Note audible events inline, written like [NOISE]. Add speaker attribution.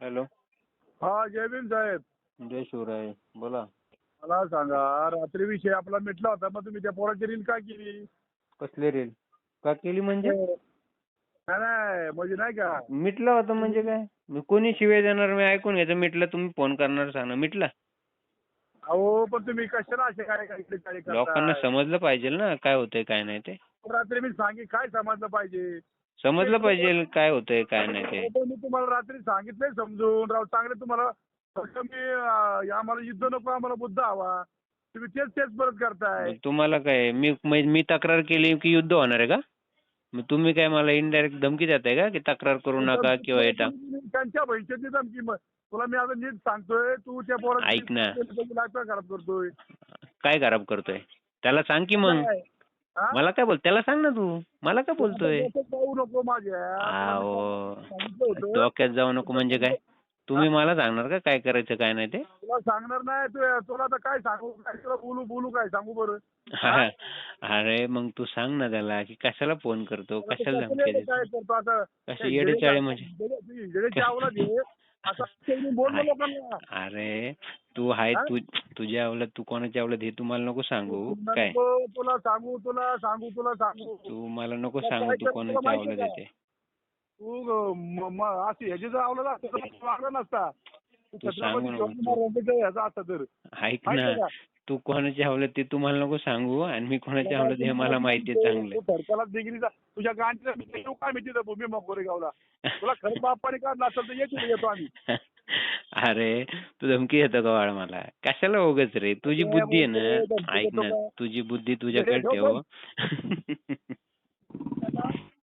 Speaker 1: Hello.
Speaker 2: हा जय भीम साहेब.
Speaker 1: जय शिवराय बोला.
Speaker 2: मला सांगा रात्री विषय आपला मिटला होता मग तुम्ही त्या पोराची रील का केली?
Speaker 1: कसले रील? का केली म्हणजे?
Speaker 2: नाही नाही म्हणजे नाही का?
Speaker 1: मिटलं होतं म्हणजे काय? मी कोणी शिवाय देणार मी ऐकून घ्यायचं मिटलं तुम्ही फोन करणार सांगा मिटला?
Speaker 2: अहो पण तुम्ही कशाला असे काय काय इकडे काय
Speaker 1: लोकांना? समजलं पाहिजे ना काय होतंय काय नाही ते.
Speaker 2: रात्री मी सांगी काय समजलं पाहिजे?
Speaker 1: समजलं पाहिजे काय होतंय काय नाही ते.
Speaker 2: मी तुम्हाला रात्री सांगितलंय समजून. राव चांगले तुम्हाला फक्त मी अं, आम्हाला युद्ध नको आम्हाला बुद्ध हवा. तुम्ही तेच तेच परत करताय.
Speaker 1: मग तुम्हाला काय मी मी मी तक्रार केली की युद्ध होणार आहे का? मग तुम्ही काय मला इनडायरेक्ट धमकी देताय का की तक्रार करू नका किंवा हे टाक
Speaker 2: त्यांच्या भविष्याची धमकी मग तुला मी आता नीट सांगतोय तू त्या
Speaker 1: ऐक ना.
Speaker 2: खराब करतोय.
Speaker 1: काय खराब करतोय? त्याला सांग की मग? मला काय बोल त्याला सांग ना तू. मला काय बोलतोय?
Speaker 2: जाऊ नको माझ्या.
Speaker 1: डोक्यात जाऊ नको म्हणजे काय? तुम्ही मला सांगणार का काय करायचं काय नाही ते?
Speaker 2: तुला सांगणार नाही तुला आता काय सांगू? काय तुला बोलू बोलू काय? सांगू बरं.
Speaker 1: अरे मग तू सांग ना त्याला की कशाला फोन करतो? कशाला म्हणजे? [LAUGHS] अरे तू आहे
Speaker 2: हा?
Speaker 1: तू तुझ्या अवलाद तू कोणाच्या अवलाद हे तू मला नको सांगू काय
Speaker 2: नको, तुला सांगू तुला सांगू तुला सांगू.
Speaker 1: तू मला नको
Speaker 2: तुला
Speaker 1: सांगू
Speaker 2: काय
Speaker 1: तू
Speaker 2: करतो
Speaker 1: कोणाच्या
Speaker 2: माहिती का?
Speaker 1: येते
Speaker 2: तू अं, म- म- अशी ह्याची जर अवलाद असतं तर तू वागला नसता. तू
Speaker 1: तू सांगू
Speaker 2: छत्रपती
Speaker 1: नको.
Speaker 2: शिवाजी महाराजांच्या ह्याचा असता तर.
Speaker 1: ऐक
Speaker 2: माहिती
Speaker 1: ना
Speaker 2: का?
Speaker 1: तू कोणाच्या अवलाद ते तू मला नको सांगू आणि मी कोणाच्या अवलाद हे मला माहिती आहे चांगलं.
Speaker 2: तू डिग्रीचा तुझ्या मी येऊ काय मी तिथं भूमी मग गोरेगावला तुला खरं बापाने काढलं असेल तर ये तिथे येतो आम्ही. [LAUGHS]
Speaker 1: अरे तू धमकी देतो का बाळ मला? कशाला उगाच रे? तुझी
Speaker 2: अरे
Speaker 1: बुद्धी आहे ना? ऐक ना? तुझी बुद्धी तुझ्याकडे
Speaker 2: ठेव.